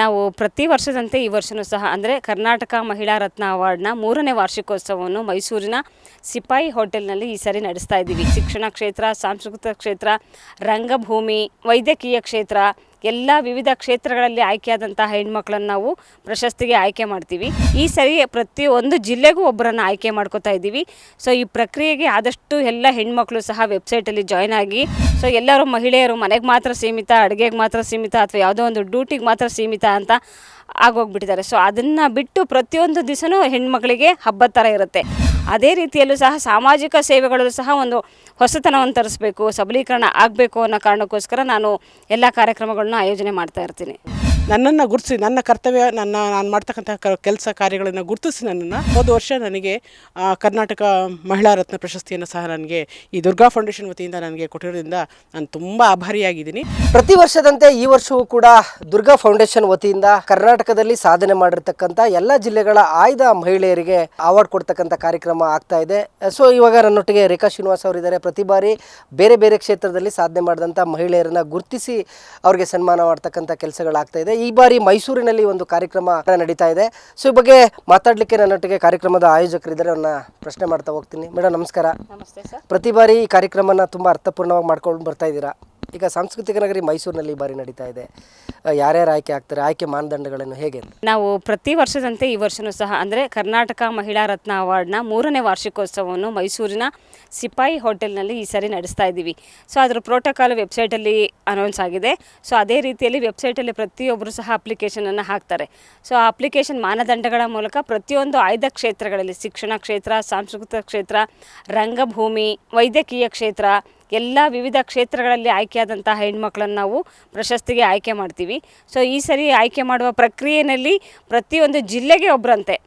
ನಾವು ಪ್ರತಿ ವರ್ಷದಂತೆ ಈ ವರ್ಷವೂ ಸಹ ಅಂದರೆ ಕರ್ನಾಟಕ ಮಹಿಳಾ ರತ್ನ ಅವಾರ್ಡ್ನ ಮೂರನೇ ವಾರ್ಷಿಕೋತ್ಸವವನ್ನು ಮೈಸೂರಿನ ಸಿಪಾಯಿ ಹೋಟೆಲ್ನಲ್ಲಿ ಈ ಸರಿ ನಡೆಸ್ತಾ ಇದ್ದೀವಿ. ಶಿಕ್ಷಣ ಕ್ಷೇತ್ರ, ಸಾಂಸ್ಕೃತಿಕ ಕ್ಷೇತ್ರ, ರಂಗಭೂಮಿ, ವೈದ್ಯಕೀಯ ಕ್ಷೇತ್ರ ಎಲ್ಲ ವಿವಿಧ ಕ್ಷೇತ್ರಗಳಲ್ಲಿ ಆಯ್ಕೆಯಾದಂತಹ ಹೆಣ್ಮಕ್ಳನ್ನು ನಾವು ಪ್ರಶಸ್ತಿಗೆ ಆಯ್ಕೆ ಮಾಡ್ತೀವಿ. ಈ ಸರಿ ಪ್ರತಿ ಒಂದು ಜಿಲ್ಲೆಗೂ ಒಬ್ಬರನ್ನು ಆಯ್ಕೆ ಮಾಡ್ಕೋತಾ ಇದ್ದೀವಿ. ಸೊ ಈ ಪ್ರಕ್ರಿಯೆಗೆ ಆದಷ್ಟು ಎಲ್ಲ ಹೆಣ್ಮಕ್ಳು ಸಹ ವೆಬ್ಸೈಟಲ್ಲಿ ಜಾಯ್ನ್ ಆಗಿ ಸೊ ಎಲ್ಲರೂ ಮಹಿಳೆಯರು ಮನೆಗೆ ಮಾತ್ರ ಸೀಮಿತ, ಅಡುಗೆಗೆ ಮಾತ್ರ ಸೀಮಿತ ಅಥವಾ ಯಾವುದೋ ಒಂದು ಡ್ಯೂಟಿಗೆ ಮಾತ್ರ ಸೀಮಿತ ಅಂತ ಆಗೋಗ್ಬಿಟ್ಟಿದ್ದಾರೆ. ಸೊ ಅದನ್ನು ಬಿಟ್ಟು ಪ್ರತಿಯೊಂದು ದಿವಸನೂ ಹೆಣ್ಮಕ್ಳಿಗೆ ಹಬ್ಬದ ಥರ ಇರುತ್ತೆ. ಅದೇ ರೀತಿಯಲ್ಲೂ ಸಹ ಸಾಮಾಜಿಕ ಸೇವೆಗಳಲ್ಲೂ ಸಹ ಒಂದು ಹೊಸತನವನ್ನು ತರಿಸ್ಬೇಕು, ಸಬಲೀಕರಣ ಆಗಬೇಕು ಅನ್ನೋ ಕಾರಣಕ್ಕೋಸ್ಕರ ನಾನು ಎಲ್ಲ ಕಾರ್ಯಕ್ರಮಗಳನ್ನ ಆಯೋಜನೆ ಮಾಡ್ತಾ ಇರ್ತೀನಿ. ನನ್ನನ್ನು ಗುರುತಿಸಿ, ನನ್ನ ಕರ್ತವ್ಯ, ನನ್ನ, ನಾನು ಮಾಡ್ತಕ್ಕಂಥ ಕೆಲಸ ಕಾರ್ಯಗಳನ್ನು ಗುರುತಿಸಿ ನನ್ನನ್ನು. ಹೋದ ವರ್ಷ ನನಗೆ ಕರ್ನಾಟಕ ಮಹಿಳಾ ರತ್ನ ಪ್ರಶಸ್ತಿಯನ್ನು ಸಹ ನನಗೆ ಈ ದುರ್ಗಾ ಫೌಂಡೇಶನ್ ವತಿಯಿಂದ ನನಗೆ ಕೊಟ್ಟಿರೋದ್ರಿಂದ ನಾನು ತುಂಬ ಆಭಾರಿಯಾಗಿದ್ದೀನಿ. ಪ್ರತಿ ವರ್ಷದಂತೆ ಈ ವರ್ಷವೂ ಕೂಡ ದುರ್ಗಾ ಫೌಂಡೇಶನ್ ವತಿಯಿಂದ ಕರ್ನಾಟಕದಲ್ಲಿ ಸಾಧನೆ ಮಾಡಿರ್ತಕ್ಕಂಥ ಎಲ್ಲ ಜಿಲ್ಲೆಗಳ ಆಯ್ದ ಮಹಿಳೆಯರಿಗೆ ಅವಾರ್ಡ್ ಕೊಡ್ತಕ್ಕಂಥ ಕಾರ್ಯಕ್ರಮ ಆಗ್ತಾ ಇದೆ. ಸೊ ಇವಾಗ ನನ್ನೊಟ್ಟಿಗೆ ರೇಖಾ ಶ್ರೀನಿವಾಸ್ ಅವರಿದ್ದಾರೆ ಪ್ರತಿ ಬಾರಿ ಬೇರೆ ಬೇರೆ ಕ್ಷೇತ್ರದಲ್ಲಿ ಸಾಧನೆ ಮಾಡಿದಂಥ ಮಹಿಳೆಯರನ್ನ ಗುರುತಿಸಿ ಅವರಿಗೆ ಸನ್ಮಾನ ಮಾಡ್ತಕ್ಕಂಥ ಕೆಲಸಗಳಾಗ್ತಾ ಇದೆ. ಈ ಬಾರಿ ಮೈಸೂರಿನಲ್ಲಿ ಒಂದು ಕಾರ್ಯಕ್ರಮ ನಡೀತಾ ಇದೆ. ಸೊ ಈ ಬಗ್ಗೆ ಮಾತಾಡಲಿಕ್ಕೆ ನನ್ನೊಟ್ಟಿಗೆ ಕಾರ್ಯಕ್ರಮದ ಆಯೋಜಕರಿದ್ದಾರೆ. ಅವನ್ನ ಪ್ರಶ್ನೆ ಮಾಡ್ತಾ ಹೋಗ್ತೀನಿ. ಮೇಡಮ್ ನಮಸ್ಕಾರ. ಪ್ರತಿ ಬಾರಿ ಈ ಕಾರ್ಯಕ್ರಮನ ತುಂಬ ಅರ್ಥಪೂರ್ಣವಾಗಿ ಮಾಡ್ಕೊಂಡು ಬರ್ತಾ ಇದ್ದೀರಾ? ಈಗ ಸಾಂಸ್ಕೃತಿಕ ನಗರಿ ಮೈಸೂರಿನಲ್ಲಿ ಈ ಬಾರಿ ನಡೀತಾ ಇದೆ. ಯಾರ್ಯಾರು ಆಯ್ಕೆ ಆಗ್ತಾರೆ, ಆಯ್ಕೆ ಮಾನದಂಡಗಳನ್ನು ಹೇಗೆ? ನಾವು ಪ್ರತಿ ವರ್ಷದಂತೆ ಈ ವರ್ಷವೂ ಸಹ, ಅಂದರೆ ಕರ್ನಾಟಕ ಮಹಿಳಾ ರತ್ನ ಅವಾರ್ಡ್ನ ಮೂರನೇ ವಾರ್ಷಿಕೋತ್ಸವವನ್ನು ಮೈಸೂರಿನ ಸಿಪಾಯಿ ಹೋಟೆಲ್ನಲ್ಲಿ ಈ ಸರಿ ನಡೆಸ್ತಾ ಇದ್ದೀವಿ. ಸೊ, ಅದರ ಪ್ರೋಟೋಕಾಲ್ ವೆಬ್ಸೈಟಲ್ಲಿ ಅನೌನ್ಸ್ ಆಗಿದೆ. ಸೊ, ಅದೇ ರೀತಿಯಲ್ಲಿ ವೆಬ್ಸೈಟಲ್ಲಿ ಪ್ರತಿಯೊಬ್ಬರು ಸಹ ಅಪ್ಲಿಕೇಶನನ್ನು ಹಾಕ್ತಾರೆ. ಸೊ, ಆ ಅಪ್ಲಿಕೇಶನ್ ಮಾನದಂಡಗಳ ಮೂಲಕ ಪ್ರತಿಯೊಂದು ಆಯ್ದ ಕ್ಷೇತ್ರಗಳಲ್ಲಿ ಶಿಕ್ಷಣ ಕ್ಷೇತ್ರ, ಸಾಂಸ್ಕೃತಿಕ ಕ್ಷೇತ್ರ, ರಂಗಭೂಮಿ, ವೈದ್ಯಕೀಯ ಕ್ಷೇತ್ರ ಎಲ್ಲ ವಿವಿಧ ಕ್ಷೇತ್ರಗಳಲ್ಲಿ ಆಯ್ಕೆಯಾದಂತಹ ಹೆಣ್ಮಕ್ಳನ್ನು ನಾವು ಪ್ರಶಸ್ತಿಗೆ ಆಯ್ಕೆ ಮಾಡ್ತೀವಿ. ಸೊ ಈ ಸರಿ ಆಯ್ಕೆ ಮಾಡುವ ಪ್ರಕ್ರಿಯೆಯಲ್ಲಿ ಪ್ರತಿಯೊಂದು ಜಿಲ್ಲೆಗೆ ಒಬ್ಬರಂತೆ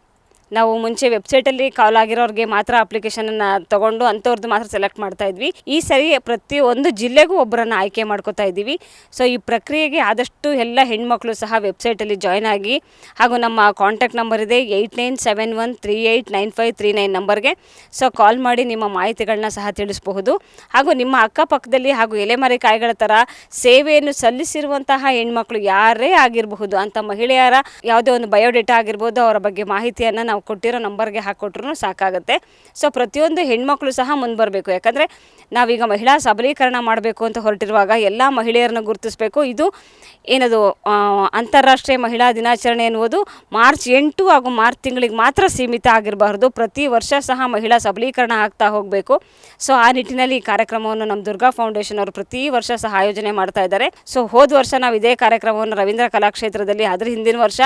ನಾವು ಮುಂಚೆ ವೆಬ್ಸೈಟಲ್ಲಿ ಕಾಲ್ ಆಗಿರೋರಿಗೆ ಮಾತ್ರ ಅಪ್ಲಿಕೇಶನನ್ನು ತಗೊಂಡು ಅಂಥವ್ರದ್ದು ಮಾತ್ರ ಸೆಲೆಕ್ಟ್ ಮಾಡ್ತಾ ಇದ್ವಿ. ಈ ಸರಿ ಪ್ರತಿ ಒಂದು ಜಿಲ್ಲೆಗೂ ಒಬ್ಬರನ್ನು ಆಯ್ಕೆ ಮಾಡ್ಕೋತಾ ಇದ್ದೀವಿ. ಸೊ, ಈ ಪ್ರಕ್ರಿಯೆಗೆ ಆದಷ್ಟು ಎಲ್ಲ ಹೆಣ್ಮಕ್ಳು ಸಹ ವೆಬ್ಸೈಟಲ್ಲಿ ಜಾಯ್ನ್ ಆಗಿ ಹಾಗೂ ನಮ್ಮ ಕಾಂಟ್ಯಾಕ್ಟ್ ನಂಬರ್ ಇದೆ eight nine seven one three eight nine five three nine ನಂಬರ್ಗೆ. ಸೊ, ಕಾಲ್ ಮಾಡಿ ನಿಮ್ಮ ಮಾಹಿತಿಗಳನ್ನ ಸಹ ತಿಳಿಸಬಹುದು. ಹಾಗೂ ನಿಮ್ಮ ಅಕ್ಕಪಕ್ಕದಲ್ಲಿ ಹಾಗೂ ಎಲೆಮರೆ ಕಾಯಿಗಳ ಥರ ಸೇವೆಯನ್ನು ಸಲ್ಲಿಸಿರುವಂತಹ ಹೆಣ್ಮಕ್ಳು ಯಾರೇ ಆಗಿರಬಹುದು ಅಂತ ಮಹಿಳೆಯರ ಯಾವುದೇ ಒಂದು ಬಯೋಡೇಟಾ ಆಗಿರ್ಬೋದು, ಅವರ ಬಗ್ಗೆ ಮಾಹಿತಿಯನ್ನು ಕೊಟ್ಟಿರೋ ನಂಬರ್ಗೆ ಹಾಕ್ಕೊಟ್ರು ಸಾಕಾಗುತ್ತೆ. ಸೊ ಪ್ರತಿಯೊಂದು ಹೆಣ್ಮಕ್ಳು ಸಹ ಮುಂದೆ ಬರಬೇಕು. ಯಾಕಂದರೆ ನಾವೀಗ ಮಹಿಳಾ ಸಬಲೀಕರಣ ಮಾಡಬೇಕು ಅಂತ ಹೊರಟಿರುವಾಗ ಎಲ್ಲ ಮಹಿಳೆಯರನ್ನು ಗುರುತಿಸಬೇಕು. ಇದು ಏನದು ಅಂತಾರಾಷ್ಟ್ರೀಯ ಮಹಿಳಾ ದಿನಾಚರಣೆ ಎನ್ನುವುದು ಮಾರ್ಚ್ ಎಂಟು ಹಾಗೂ ಮಾರ್ಚ್ ತಿಂಗಳಿಗೆ ಮಾತ್ರ ಸೀಮಿತ ಆಗಿರಬಾರ್ದು. ಪ್ರತಿ ವರ್ಷ ಸಹ ಮಹಿಳಾ ಸಬಲೀಕರಣ ಆಗ್ತಾ ಹೋಗಬೇಕು. ಸೊ ಆ ನಿಟ್ಟಿನಲ್ಲಿ ಈ ಕಾರ್ಯಕ್ರಮವನ್ನು ನಮ್ಮ ದುರ್ಗಾ ಫೌಂಡೇಶನ್ ಅವರು ಪ್ರತಿ ವರ್ಷ ಸಹ ಆಯೋಜನೆ ಮಾಡ್ತಾ ಇದ್ದಾರೆ. ಸೊ ಹೋದ ವರ್ಷ ನಾವು ಇದೇ ಕಾರ್ಯಕ್ರಮವನ್ನು ರವೀಂದ್ರ ಕಲಾಕ್ಷೇತ್ರದಲ್ಲಿ, ಅದ್ರ ಹಿಂದಿನ ವರ್ಷ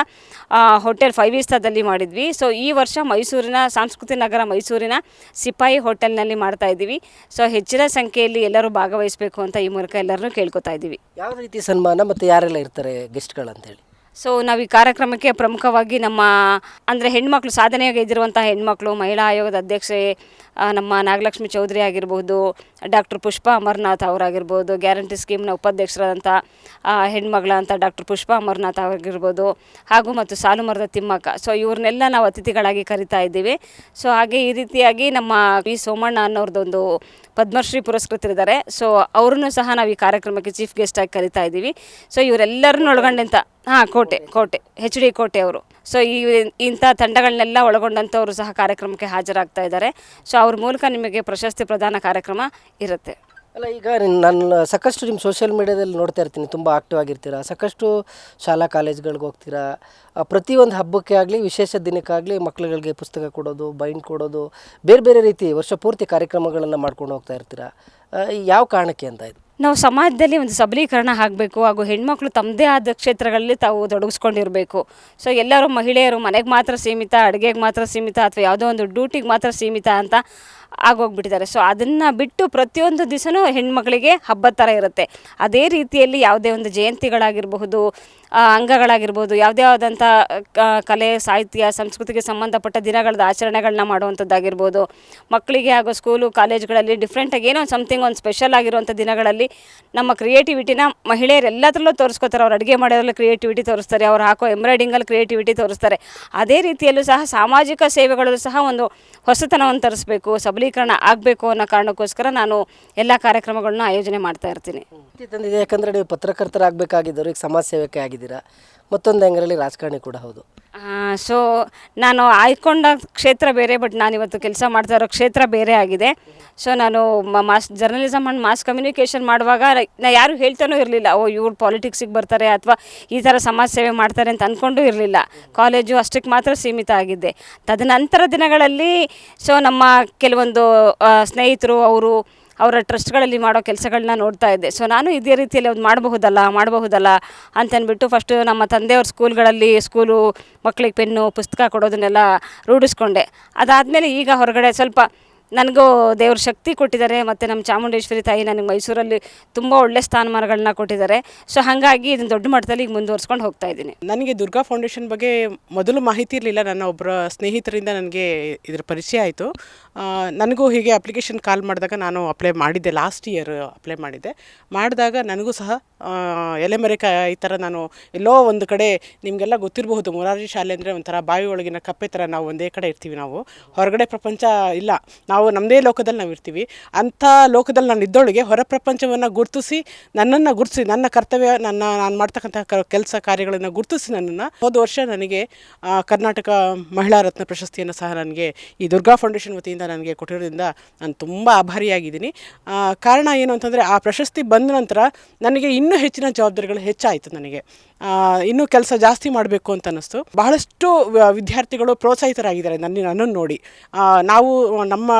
ಹೋಟೆಲ್ ಫೈವ್ ಇಸ್ತಾದಲ್ಲಿ ಮಾಡಿದ್ವಿ. ಸೊ ವರ್ಷ ಮೈಸೂರಿನ ಸಾಂಸ್ಕೃತಿಕ ನಗರ ಮೈಸೂರಿನ ಸಿಪಾಯಿ ಹೋಟೆಲ್ನಲ್ಲಿ ಮಾಡ್ತಾ ಇದ್ದೀವಿ. ಸೊ ಹೆಚ್ಚಿನ ಸಂಖ್ಯೆಯಲ್ಲಿ ಎಲ್ಲರೂ ಭಾಗವಹಿಸಬೇಕು ಅಂತ ಈ ಮೂಲಕ ಎಲ್ಲರನ್ನೂ ಕೇಳ್ಕೊತಾ ಇದ್ದೀವಿ. ಯಾವ ರೀತಿ ಸನ್ಮಾನ ಮತ್ತು ಯಾರೆಲ್ಲ ಇರ್ತಾರೆ ಗೆಸ್ಟ್ಗಳಂತೇಳಿ? ಸೊ ನಾವು ಈ ಕಾರ್ಯಕ್ರಮಕ್ಕೆ ಪ್ರಮುಖವಾಗಿ ನಮ್ಮ, ಅಂದರೆ ಹೆಣ್ಮಕ್ಳು ಸಾಧನೆಯಾಗಿದ್ದಿರುವಂಥ ಹೆಣ್ಮಕ್ಳು, ಮಹಿಳಾ ಆಯೋಗದ ಅಧ್ಯಕ್ಷೆ ನಮ್ಮ ನಾಗಲಕ್ಷ್ಮಿ ಚೌಧರಿ ಆಗಿರ್ಬೋದು, ಡಾಕ್ಟರ್ ಪುಷ್ಪ ಅಮರ್ನಾಥ್ ಅವರಾಗಿರ್ಬೋದು, ಗ್ಯಾರಂಟಿ ಸ್ಕೀಮ್ನ ಉಪಾಧ್ಯಕ್ಷರಾದಂಥ ಹೆಣ್ಮಗಳಂಥ ಡಾಕ್ಟರ್ ಪುಷ್ಪ ಅಮರ್ನಾಥ್ ಅವರಾಗಿರ್ಬೋದು, ಹಾಗೂ ಮತ್ತು ಸಾಲುಮರದ ತಿಮ್ಮಕ್ಕ. ಸೊ ಇವ್ರನ್ನೆಲ್ಲ ನಾವು ಅತಿಥಿಗಳಾಗಿ ಕರಿತಾ ಇದ್ದೀವಿ. ಸೊ ಹಾಗೆ ಈ ರೀತಿಯಾಗಿ ನಮ್ಮ ವಿ ಸೋಮಣ್ಣ ಅನ್ನೋರ್ದೊಂದು ಪದ್ಮಶ್ರೀ ಪುರಸ್ಕೃತರಿದ್ದಾರೆ. ಸೊ ಅವ್ರನ್ನೂ ಸಹ ನಾವು ಈ ಕಾರ್ಯಕ್ರಮಕ್ಕೆ ಚೀಫ್ ಗೆಸ್ಟಾಗಿ ಕರಿತಾ ಇದ್ದೀವಿ. ಸೊ ಇವರೆಲ್ಲರನ್ನೂ ಒಳಗೊಂಡಂಥ ಹಾಂ, ಕೋಟೆ ಕೋಟೆ, ಹೆಚ್ ಡಿ ಕೋಟೆ ಅವರು. ಸೊ ಈ ಇಂಥ ತಂಡಗಳನ್ನೆಲ್ಲ ಒಳಗೊಂಡಂಥವರು ಸಹ ಕಾರ್ಯಕ್ರಮಕ್ಕೆ ಹಾಜರಾಗ್ತಾ ಇದ್ದಾರೆ. ಸೊ ಅವ್ರ ಮೂಲಕ ನಿಮಗೆ ಪ್ರಶಸ್ತಿ ಪ್ರದಾನ ಕಾರ್ಯಕ್ರಮ ಇರುತ್ತೆ. ಅಲ್ಲ, ಈಗ ನಾನು ಸಾಕಷ್ಟು ನಿಮ್ಮ ಸೋಷಿಯಲ್ ಮೀಡ್ಯಾದಲ್ಲಿ ನೋಡ್ತಾ ಇರ್ತೀನಿ. ತುಂಬ ಆಕ್ಟಿವ್ ಆಗಿರ್ತೀರಾ? ಸಾಕಷ್ಟು ಶಾಲಾ ಕಾಲೇಜ್ಗಳಿಗೆ ಹೋಗ್ತೀರಾ? ಪ್ರತಿಯೊಂದು ಹಬ್ಬಕ್ಕೆ ಆಗಲಿ, ವಿಶೇಷ ದಿನಕ್ಕಾಗಲಿ ಮಕ್ಕಳುಗಳಿಗೆ ಪುಸ್ತಕ ಕೊಡೋದು ಬೈಂಡ್ ಕೊಡೋದು, ಬೇರೆ ಬೇರೆ ರೀತಿ ವರ್ಷ ಪೂರ್ತಿ ಕಾರ್ಯಕ್ರಮಗಳನ್ನು ಮಾಡ್ಕೊಂಡು ಹೋಗ್ತಾ ಇರ್ತೀರಾ? ಯಾವ ಕಾರಣಕ್ಕೆ ಅಂತ ಇದು? ನಾವು ಸಮಾಜದಲ್ಲಿ ಒಂದು ಸಬಲೀಕರಣ ಆಗಬೇಕು, ಹಾಗೂ ಹೆಣ್ಮಕ್ಳು ತಮ್ಮದೇ ಆದ ಕ್ಷೇತ್ರಗಳಲ್ಲಿ ತಾವು ತೊಡಗಿಸ್ಕೊಂಡಿರಬೇಕು. ಸೊ ಎಲ್ಲರೂ ಮಹಿಳೆಯರು ಮನೆಗೆ ಮಾತ್ರ ಸೀಮಿತ, ಅಡುಗೆಗೆ ಮಾತ್ರ ಸೀಮಿತ, ಅಥವಾ ಯಾವುದೋ ಒಂದು ಡ್ಯೂಟಿಗೆ ಮಾತ್ರ ಸೀಮಿತ ಅಂತ ಆಗೋಗ್ಬಿಟ್ಟಿದ್ದಾರೆ. ಸೊ ಅದನ್ನು ಬಿಟ್ಟು ಪ್ರತಿಯೊಂದು ದಿವಸನೂ ಹೆಣ್ಮಕ್ಳಿಗೆ ಹಬ್ಬದ ಥರ ಇರುತ್ತೆ. ಅದೇ ರೀತಿಯಲ್ಲಿ ಯಾವುದೇ ಒಂದು ಜಯಂತಿಗಳಾಗಿರಬಹುದು ಅಂಗಗಳಾಗಿರ್ಬೋದು ಯಾವುದೇ ಆದಂಥ ಕಲೆ, ಸಾಹಿತ್ಯ, ಸಂಸ್ಕೃತಿಗೆ ಸಂಬಂಧಪಟ್ಟ ದಿನಗಳದ ಆಚರಣೆಗಳನ್ನ ಮಾಡುವಂಥದ್ದಾಗಿರ್ಬೋದು. ಮಕ್ಕಳಿಗೆ ಹಾಗೂ ಸ್ಕೂಲು ಕಾಲೇಜ್ಗಳಲ್ಲಿ ಡಿಫ್ರೆಂಟಾಗಿ ಏನೋ ಒಂದು ಸಮಥಿಂಗ್ ನಂಗೆ ಒಂದು ಸ್ಪೆಷಲ್ ಆಗಿರುವಂಥ ದಿನಗಳಲ್ಲಿ ನಮ್ಮ ಕ್ರಿಯೇಟಿವಿಟಿನ ಮಹಿಳೆಯರು ಎಲ್ಲದರಲ್ಲೂ ತೋರಿಸ್ಕೋತಾರೆ. ಅವ್ರು ಅಡುಗೆ ಮಾಡೋದ್ರಲ್ಲಿ ಕ್ರಿಯೇಟಿವಿಟಿ ತೋರಿಸ್ತಾರೆ. ಅವ್ರು ಹಾಕೋ ಎಂಬ್ರಾಯ್ಡಿಂಗಲ್ಲಿ ಕ್ರಿಯೇಟಿವಿಟಿ ತೋರಿಸ್ತಾರೆ. ಅದೇ ರೀತಿಯಲ್ಲೂ ಸಹ ಸಾಮಾಜಿಕ ಸೇವೆಗಳಲ್ಲೂ ಸಹ ಒಂದು ಹೊಸತನವನ್ನು ತರಿಸ್ಬೇಕು, ಸಬಲೀಕರಣ ಆಗಬೇಕು ಅನ್ನೋ ಕಾರಣಕ್ಕೋಸ್ಕರ ನಾನು ಎಲ್ಲ ಕಾರ್ಯಕ್ರಮಗಳನ್ನ ಆಯೋಜನೆ ಮಾಡ್ತಾ ಇರ್ತೀನಿ. ಯಾಕಂದರೆ ನೀವು ಪತ್ರಕರ್ತರಾಗಬೇಕಾಗಿದ್ದರು ಈಗ ಸಮಾಜ ಸೇವಕ ಆಗಿದ್ದೀರಾ. ಮತ್ತೊಂದು ಹೆಂಗರಲ್ಲಿ ರಾಜಕಾರಣಿ ಕೂಡ ಹೌದು. ಸೊ ನಾನು ಆಯ್ಕೊಂಡ ಕ್ಷೇತ್ರ ಬೇರೆ ಬಟ್ ನಾನು ಇವತ್ತು ಕೆಲಸ ಮಾಡ್ತಾ ಇರೋ ಕ್ಷೇತ್ರ ಬೇರೆ ಆಗಿದೆ. ಸೊ ನಾನು mass journalism and mass communication ಮಾಡುವಾಗ ನಾ ಯಾರು ಹೇಳ್ತಾನೂ ಇರಲಿಲ್ಲ, ಓ, ಇವ್ರು ಪಾಲಿಟಿಕ್ಸಿಗೆ ಬರ್ತಾರೆ ಅಥವಾ ಈ ಥರ ಸಮಾಜ ಸೇವೆ ಮಾಡ್ತಾರೆ ಅಂತ ಅಂದ್ಕೊಂಡು ಇರಲಿಲ್ಲ. ಕಾಲೇಜು ಅಷ್ಟಕ್ಕೆ ಮಾತ್ರ ಸೀಮಿತ ಆಗಿದ್ದೆ. ತದನಂತರ ದಿನಗಳಲ್ಲಿ ಸೊ ನಮ್ಮ ಕೆಲವೊಂದು ಸ್ನೇಹಿತರು, ಅವರು ಅವರ ಟ್ರಸ್ಟ್ಗಳಲ್ಲಿ ಮಾಡೋ ಕೆಲಸಗಳನ್ನ ನೋಡ್ತಾ ಇದ್ದೆ. ಸೊ ನಾನು ಇದೇ ರೀತಿಯಲ್ಲಿ ಒಂದು ಮಾಡಬಹುದಲ್ಲ ಮಾಡಬಹುದಲ್ಲ ಅಂತನ್ಬಿಟ್ಟು ಫಸ್ಟು ನಮ್ಮ ತಂದೆಯವ್ರ ಸ್ಕೂಲ್ಗಳಲ್ಲಿ ಸ್ಕೂಲು ಮಕ್ಕಳಿಗೆ ಪೆನ್ನು, ಪುಸ್ತಕ ಕೊಡೋದನ್ನೆಲ್ಲ ರೂಢಿಸ್ಕೊಂಡೆ. ಅದಾದಮೇಲೆ ಈಗ ಹೊರಗಡೆ ಸ್ವಲ್ಪ ನನಗೂ ದೇವ್ರ ಶಕ್ತಿ ಕೊಟ್ಟಿದ್ದಾರೆ ಮತ್ತು ನಮ್ಮ ಚಾಮುಂಡೇಶ್ವರಿ ತಾಯಿ ನನಗೆ ಮೈಸೂರಲ್ಲಿ ತುಂಬ ಒಳ್ಳೆ ಸ್ಥಾನಮಾನಗಳನ್ನ ಕೊಟ್ಟಿದ್ದಾರೆ. ಸೊ ಹಾಗಾಗಿ ಇದನ್ನು ದೊಡ್ಡ ಮಟ್ಟದಲ್ಲಿ ಈಗ ಮುಂದುವರ್ಸ್ಕೊಂಡು ಹೋಗ್ತಾ ಇದ್ದೀನಿ. ನನಗೆ ದುರ್ಗಾ ಫೌಂಡೇಶನ್ ಬಗ್ಗೆ ಮೊದಲು ಮಾಹಿತಿ ಇರಲಿಲ್ಲ. ನನ್ನ ಒಬ್ಬರ ಸ್ನೇಹಿತರಿಂದ ನನಗೆ ಇದರ ಪರಿಚಯ ಆಯಿತು. ನನಗೂ ಹೀಗೆ ಅಪ್ಲಿಕೇಶನ್ ಕಾಲ್ ಮಾಡಿದಾಗ ನಾನು ಅಪ್ಲೈ ಮಾಡಿದ್ದೆ. ಲಾಸ್ಟ್ ಇಯರ್ ಅಪ್ಲೈ ಮಾಡಿದ್ದೆ. ಮಾಡಿದಾಗ ನನಗೂ ಸಹ ಎಲೆಮರೆಕ ಈ ಥರ ನಾನು ಎಲ್ಲೋ ಒಂದು ಕಡೆ ನಿಮಗೆಲ್ಲ ಗೊತ್ತಿರಬಹುದು. ಮೊರಾರ್ಜಿ ಶಾಲೆ ಅಂದರೆ ಒಂಥರ ಬಾವಿ ಒಳಗಿನ ಕಪ್ಪೆ ಥರ ನಾವು ಒಂದೇ ಕಡೆ ಇರ್ತೀವಿ ನಾವು. ಹೊರಗಡೆ ಪ್ರಪಂಚ ಇಲ್ಲ. ನಾವು ನಮ್ಮದೇ ಲೋಕದಲ್ಲಿ ನಾವು ಇರ್ತೀವಿ. ಅಂಥ ಲೋಕದಲ್ಲಿ ನಾನು ಇದ್ದೊಳಗೆ ಹೊರ ಪ್ರಪಂಚವನ್ನು ಗುರುತಿಸಿ, ನನ್ನನ್ನು ಗುರುತಿಸಿ, ನನ್ನ ಕರ್ತವ್ಯ, ನನ್ನ ನಾನು ಮಾಡ್ತಕ್ಕಂಥ ಕೆಲಸ ಕಾರ್ಯಗಳನ್ನು ಗುರುತಿಸಿ ನನ್ನನ್ನು, ಹೋದ ವರ್ಷ ನನಗೆ ಕರ್ನಾಟಕ ಮಹಿಳಾ ರತ್ನ ಪ್ರಶಸ್ತಿಯನ್ನು ಸಹ ನನಗೆ ಈ ದುರ್ಗಾ ಫೌಂಡೇಶನ್ ವತಿಯಿಂದ ನನಗೆ ಕೊಟ್ಟಿರೋದ್ರಿಂದ ನಾನು ತುಂಬ ಆಭಾರಿಯಾಗಿದ್ದೀನಿ. ಕಾರಣ ಏನು ಅಂತಂದರೆ, ಆ ಪ್ರಶಸ್ತಿ ಬಂದ ನಂತರ ನನಗೆ ಇನ್ನೂ ಹೆಚ್ಚಿನ ಜವಾಬ್ದಾರಿಗಳು ಹೆಚ್ಚಾಯಿತು ನನಗೆ. ಇನ್ನೂ ಕೆಲಸ ಜಾಸ್ತಿ ಮಾಡಬೇಕು ಅಂತ ಅನ್ನಿಸ್ತು. ಬಹಳಷ್ಟು ವಿದ್ಯಾರ್ಥಿಗಳು ಪ್ರೋತ್ಸಾಹಿತರಾಗಿದ್ದಾರೆ ನನ್ನ, ನನ್ನನ್ನು ನೋಡಿ. ನಾವು ನಮ್ಮ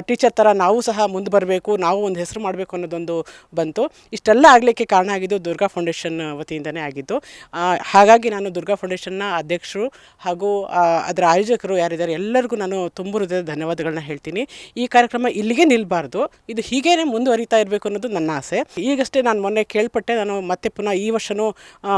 ಟೀಚರ್ ಥರ ನಾವು ಸಹ ಮುಂದೆ ಬರಬೇಕು ನಾವು ಒಂದು ಹೆಸರು ಮಾಡಬೇಕು ಅನ್ನೋದೊಂದು ಬಂತು. ಇಷ್ಟೆಲ್ಲ ಆಗಲಿಕ್ಕೆ ಕಾರಣ ಆಗಿದ್ದು ದುರ್ಗಾ ಫೌಂಡೇಶನ್ ವತಿಯಿಂದನೇ ಆಗಿದ್ದು. ಹಾಗಾಗಿ ನಾನು ದುರ್ಗಾ ಫೌಂಡೇಶನ್ನ ಅಧ್ಯಕ್ಷರು ಹಾಗೂ ಅದರ ಆಯೋಜಕರು ಯಾರಿದ್ದಾರೆ ಎಲ್ಲರಿಗೂ ನಾನು ತುಂಬ ಹೃದಯದ ಧನ್ಯವಾದಗಳನ್ನ ಹೇಳ್ತೀನಿ. ಈ ಕಾರ್ಯಕ್ರಮ ಇಲ್ಲಿಗೆ ನಿಲ್ಲಬಾರ್ದು ಇದು ಹೀಗೇನೆ ಮುಂದುವರಿತಾ ಇರಬೇಕು ಅನ್ನೋದು ನನ್ನ ಆಸೆ. ಈಗಷ್ಟೇ ನಾನು ಮೊನ್ನೆ ಕೇಳ್ಪಟ್ಟೆ ನಾನು ಮತ್ತೆ ಪುನಃ ಈ ವರ್ಷವೂ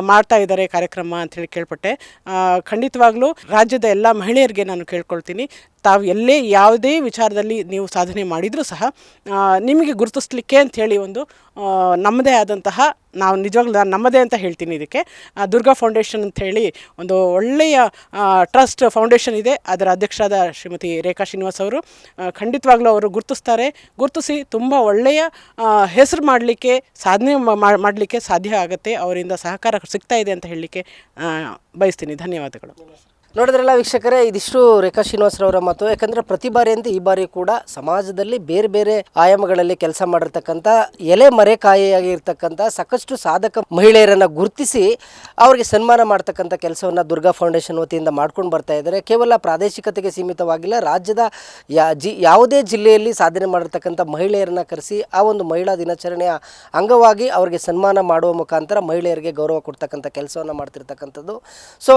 ಮಾಡ್ತಾ ಇದ್ದಾರೆ ಕಾರ್ಯಕ್ರಮ ಅಂತೇಳಿ ಕೇಳ್ಪಟ್ಟೆ. ಆ, ಖಂಡಿತವಾಗ್ಲೂ ರಾಜ್ಯದ ಎಲ್ಲ ಮಹಿಳೆಯರಿಗೆ ನಾನು ಕೇಳ್ಕೊಳ್ತೀನಿ. ತಾವು ಎಲ್ಲೇ ಯಾವುದೇ ವಿಚಾರದಲ್ಲಿ ನೀವು ಸಾಧನೆ ಮಾಡಿದರೂ ಸಹ ನಿಮಗೆ ಗುರುತಿಸ್ಲಿಕ್ಕೆ ಅಂಥೇಳಿ ಒಂದು ನಮ್ಮದೇ ಆದಂತಹ, ನಾವು ನಿಜವಾಗ್ಲೂ ನಾನು ನಮ್ಮದೇ ಅಂತ ಹೇಳ್ತೀನಿ ಇದಕ್ಕೆ. ದುರ್ಗಾ ಫೌಂಡೇಶನ್ ಅಂತ ಹೇಳಿ ಒಂದು ಒಳ್ಳೆಯ ಟ್ರಸ್ಟ್ ಫೌಂಡೇಶನ್ ಇದೆ. ಅದರ ಅಧ್ಯಕ್ಷರಾದ ಶ್ರೀಮತಿ ರೇಖಾ ಶ್ರೀನಿವಾಸ್ ಅವರು ಖಂಡಿತವಾಗ್ಲೂ ಅವರು ಗುರುತಿಸ್ತಾರೆ. ಗುರುತಿಸಿ ತುಂಬ ಒಳ್ಳೆಯ ಹೆಸರು ಮಾಡಲಿಕ್ಕೆ, ಸಾಧನೆ ಮಾಡಲಿಕ್ಕೆ ಸಾಧ್ಯ ಆಗುತ್ತೆ. ಅವರಿಂದ ಸಹಕಾರ ಸಿಗ್ತಾ ಇದೆ ಅಂತ ಹೇಳಲಿಕ್ಕೆ ಬಯಸ್ತೀನಿ. ಧನ್ಯವಾದಗಳು. ನೋಡಿದ್ರಲ್ಲ ವೀಕ್ಷಕರೇ, ಇದಿಷ್ಟು ರೇಖಾ ಶ್ರೀನಿವಾಸರವರ ಮಾತು. ಯಾಕಂದ್ರೆ ಪ್ರತಿ ಬಾರಿಯಂತೆ ಈ ಬಾರಿ ಕೂಡ ಸಮಾಜದಲ್ಲಿ ಬೇರೆ ಬೇರೆ ಆಯಾಮಗಳಲ್ಲಿ ಕೆಲಸ ಮಾಡಿರ್ತಕ್ಕಂಥ, ಎಲೆ ಮರೆಕಾಯಿಯಾಗಿರ್ತಕ್ಕಂಥ ಸಾಕಷ್ಟು ಸಾಧಕ ಮಹಿಳೆಯರನ್ನ ಗುರುತಿಸಿ ಅವರಿಗೆ ಸನ್ಮಾನ ಮಾಡ್ತಕ್ಕಂಥ ಕೆಲಸವನ್ನು ದುರ್ಗಾ ಫೌಂಡೇಶನ್ ವತಿಯಿಂದ ಮಾಡ್ಕೊಂಡು ಬರ್ತಾ ಇದ್ದಾರೆ. ಕೇವಲ ಪ್ರಾದೇಶಿಕತೆಗೆ ಸೀಮಿತವಾಗಿಲ್ಲ, ರಾಜ್ಯದ ಯಾ, ಜಿ, ಯಾವುದೇ ಜಿಲ್ಲೆಯಲ್ಲಿ ಸಾಧನೆ ಮಾಡಿರ್ತಕ್ಕಂಥ ಮಹಿಳೆಯರನ್ನ ಕರೆಸಿ ಆ ಒಂದು ಮಹಿಳಾ ದಿನಾಚರಣೆಯ ಅಂಗವಾಗಿ ಅವರಿಗೆ ಸನ್ಮಾನ ಮಾಡುವ ಮುಖಾಂತರ ಮಹಿಳೆಯರಿಗೆ ಗೌರವ ಕೊಡ್ತಕ್ಕಂಥ ಕೆಲಸವನ್ನು ಮಾಡ್ತಿರ್ತಕ್ಕಂಥದ್ದು. ಸೊ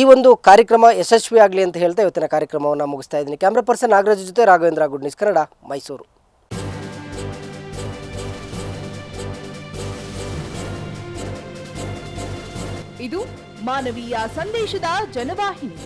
ಈ ಒಂದು ಕಾರ್ಯಕ್ರಮ ಯಶಸ್ವಿ ಆಗಲಿ ಅಂತ ಹೇಳ್ತಾ ಇವತ್ತಿನ ಕಾರ್ಯಕ್ರಮವನ್ನು ಮುಗಿಸ್ತಾ ಇದ್ದೀನಿ. ಕ್ಯಾಮ್ರಾ ಪರ್ಸನ್ ನಾಗರಾಜ್ ಜೊತೆ ರಾಘವೇಂದ್ರ ಗುಡ್ ನ್ಯೂಸ್ ಕನ್ನಡ, ಮೈಸೂರು. ಇದು ಮಾನವೀಯ ಸಂದೇಶದ ಜನವಾಹಿನಿ.